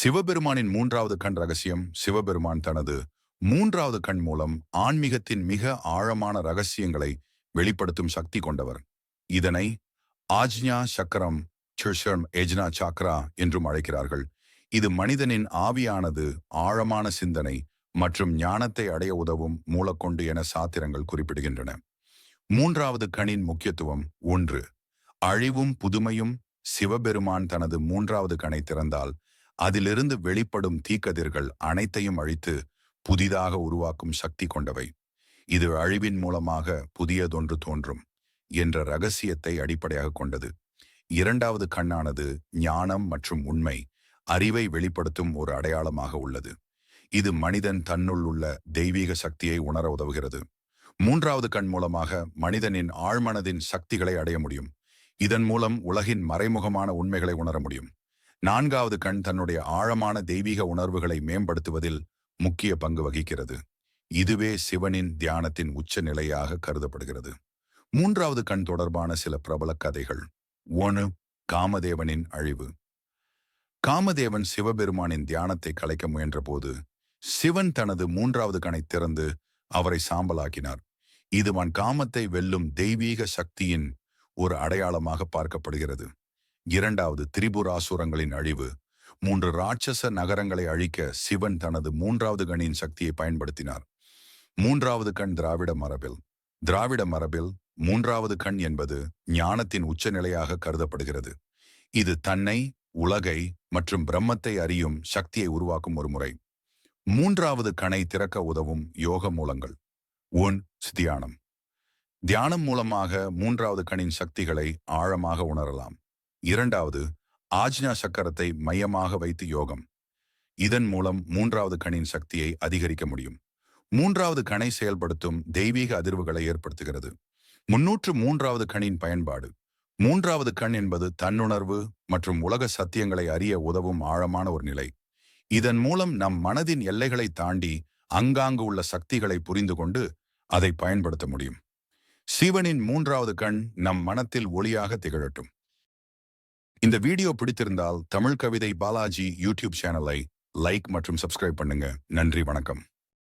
சிவபெருமானின் மூன்றாவது கண் ரகசியம் சிவபெருமான் தனது மூன்றாவது கண் மூலம் ஆன்மீகத்தின் மிக ஆழமான ரகசியங்களை வெளிப்படுத்தும் சக்தி கொண்டவர். இதனை ஆஜ்ஞா சக்கரம் சிர்ஷம் எஜ்னா சாக்ரா என்றும் அழைக்கிறார்கள். இது மனிதனின் ஆவியானது ஆழமான சிந்தனை மற்றும் ஞானத்தை அடைய உதவும் மூலக்கொண்டு என சாத்திரங்கள் குறிப்பிடுகின்றன. மூன்றாவது கணின் முக்கியத்துவம் ஒன்று அழிவும் புதுமையும் சிவபெருமான் தனது மூன்றாவது கணை திறந்தால் அதிலிருந்து வெளிப்படும் தீக்கதிர்கள் அனைத்தையும் அழித்து புதிதாக உருவாக்கும் சக்தி கொண்டவை. இது அழிவின் மூலமாக புதியதொன்று தோன்றும் என்ற ரகசியத்தை அடிப்படையாக கொண்டது. இரண்டாவது கண்ணானது ஞானம் மற்றும் உண்மை அறிவை வெளிப்படுத்தும் ஒரு அடையாளமாக உள்ளது. இது மனிதன் தன்னுள் உள்ள தெய்வீக சக்தியை உணர உதவுகிறது. மூன்றாவது கண் மூலமாக மனிதனின் ஆழ்மனதின் சக்திகளை அடைய முடியும். இதன் மூலம் உலகின் மறைமுகமான உண்மைகளை உணர முடியும். நான்காவது கண் தன்னுடைய ஆழமான தெய்வீக உணர்வுகளை மேம்படுத்துவதில் முக்கிய பங்கு வகிக்கிறது. இதுவே சிவனின் தியானத்தின் உச்ச நிலையாக கருதப்படுகிறது. மூன்றாவது கண் தொடர்பான சில பிரபல கதைகள். ஒன்று காமதேவனின் அழிவு. காமதேவன் சிவபெருமானின் தியானத்தை கலைக்க முயன்றபோது சிவன் தனது மூன்றாவது கணை திறந்து அவரை சாம்பலாக்கினார். இதுவன் காமத்தை வெல்லும் தெய்வீக சக்தியின் ஒரு அடையாளமாக பார்க்கப்படுகிறது. இரண்டாவது திரிபுராசுரங்களின் அழிவு. மூன்று ராட்சச நகரங்களை அழிக்க சிவன் தனது மூன்றாவது கணியின் சக்தியை பயன்படுத்தினார். மூன்றாவது கண் திராவிட மரபில். திராவிட மரபில் மூன்றாவது கண் என்பது ஞானத்தின் உச்சநிலையாக கருதப்படுகிறது. இது தன்னை உலகை மற்றும் பிரம்மத்தை அறியும் சக்தியை உருவாக்கும் ஒரு முறை. மூன்றாவது கணை திறக்க உதவும் யோக மூலங்கள். ஒன் தியானம். தியானம் மூலமாக மூன்றாவது கணின் சக்திகளை ஆழமாக உணரலாம். இரண்டாவது ஆஜ்ஞா சக்கரத்தை மையமாக வைத்து யோகம். இதன் மூலம் மூன்றாவது கணின் சக்தியை அதிகரிக்க முடியும். மூன்றாவது கணை செயல்படுத்தும் தெய்வீக அதிர்வுகளை ஏற்படுத்துகிறது. முன்னூற்று மூன்றாவது கணின் பயன்பாடு. மூன்றாவது கண் என்பது தன்னுணர்வு மற்றும் உலக சத்தியங்களை அறிய உதவும் ஆழமான ஒரு நிலை. இதன் மூலம் நம் மனதின் எல்லைகளை தாண்டி அங்காங்கு உள்ள சக்திகளை புரிந்து கொண்டு அதை பயன்படுத்த முடியும். சிவனின் மூன்றாவது கண் நம் மனத்தில் ஒளியாக திகழட்டும். இந்த வீடியோ பிடித்திருந்தால் தமிழ் கவிதை பாலாஜி யூடியூப் சேனலை லைக் மற்றும் சப்ஸ்கிரைப் பண்ணுங்க. நன்றி வணக்கம்.